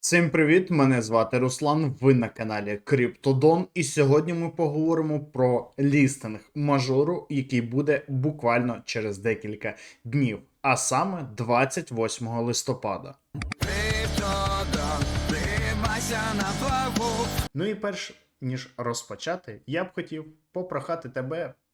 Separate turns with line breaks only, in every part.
Всім привіт! Мене звати Руслан. Ви на каналі Криптодон. І сьогодні ми поговоримо про лістинг мажору, який буде буквально через декілька днів, а саме 28 листопада.
Криптодон, на плаву.
Ну і перш ніж розпочати, я б хотів попрохати тебе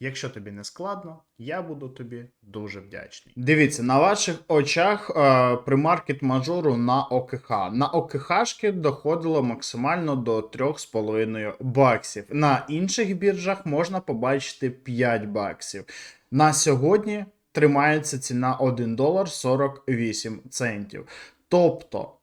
Якщо тобі не складно, я буду тобі дуже вдячний. Дивіться, на ваших очах е, примаркет мажору на ОКХ. На ОКХшки доходило максимально до 3,5 баксів. На інших біржах можна побачити 5 баксів. На сьогодні тримається ціна 1 долар 48 центів. Тобто.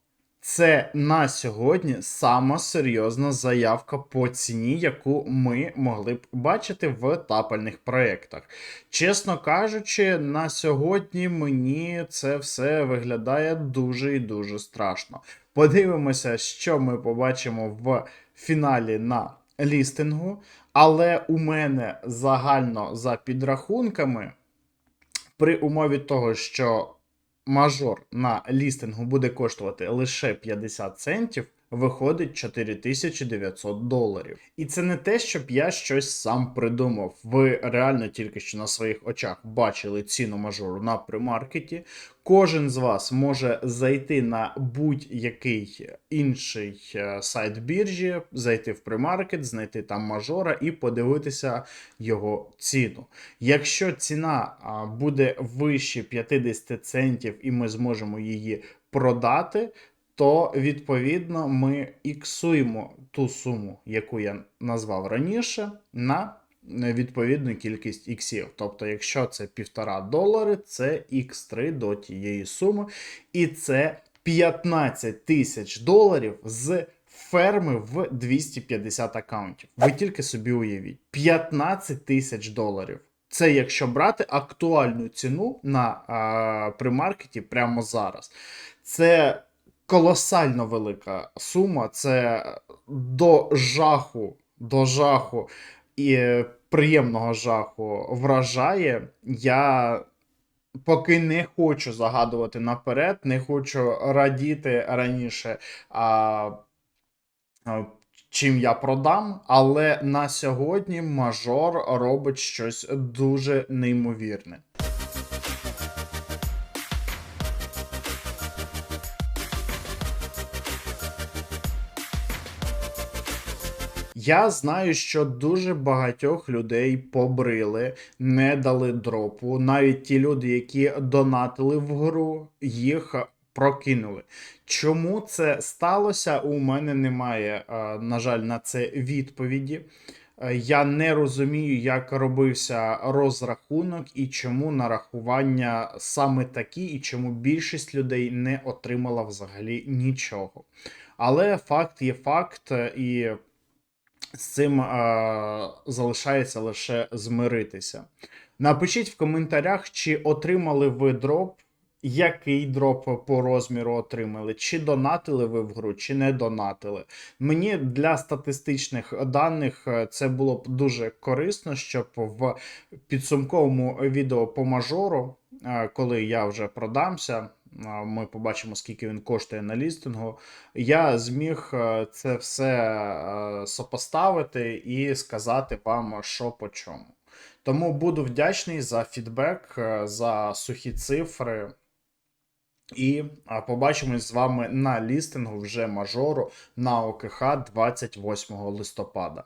Це на сьогодні сама серйозна заявка по ціні, яку ми могли б бачити в тапальних проєктах. Чесно кажучи, на сьогодні мені це все виглядає дуже і дуже страшно. Подивимося, що ми побачимо в фіналі на лістингу, але у мене загально за підрахунками, при умові того, що мажор на лістингу буде коштувати лише 50 центів, виходить 4900 доларів. І це не те, щоб я щось сам придумав. Ви реально тільки що на своїх очах бачили ціну мажору на примаркеті. Кожен з вас може зайти на будь-який інший е, сайт біржі, зайти в примаркет, знайти там мажора і подивитися його ціну. Якщо ціна буде вище 50 центів і ми зможемо її продати, то відповідно ми іксуємо ту суму, яку я назвав раніше, на відповідну кількість іксів. Тобто, якщо це 1,5 долари, це х3 до тієї суми, і це 15 тисяч доларів з ферми в 250 аккаунтів. Ви тільки собі уявіть, 15 тисяч доларів. Це якщо брати актуальну ціну на примаркеті прямо зараз. Це колосально велика сума. Це до жаху, до жаху і приємного жаху вражає. Я поки не хочу загадувати наперед, не хочу радіти раніше. А, Чим я продам, але на сьогодні мажор робить щось дуже неймовірне. Я знаю, що дуже багатьох людей побрили, не дали дропу. Навіть ті люди, які донатили в гру, їх прокинули. Чому це сталося? У мене немає, е, на жаль, на це відповіді. Е, Я не розумію, як робився розрахунок і чому нарахування саме такі, і чому більшість людей не отримала взагалі нічого. Але факт є факт, е, і з цим е, залишається лише змиритися. Напишіть в коментарях, чи отримали ви дроп, який дроп по розміру отримали, чи донатили ви в гру, чи не донатили. Мені для статистичних даних е, це було б дуже корисно, щоб в підсумковому відео по мажору, е, коли я вже продамся. Ми побачимо, скільки він коштує на лістингу. Я зміг е, це все е, сопоставити і сказати вам, що по чому. Тому буду вдячний за фідбек, е, за сухі цифри. І побачимось з вами на лістингу вже мажору на ОКХ 28 листопада.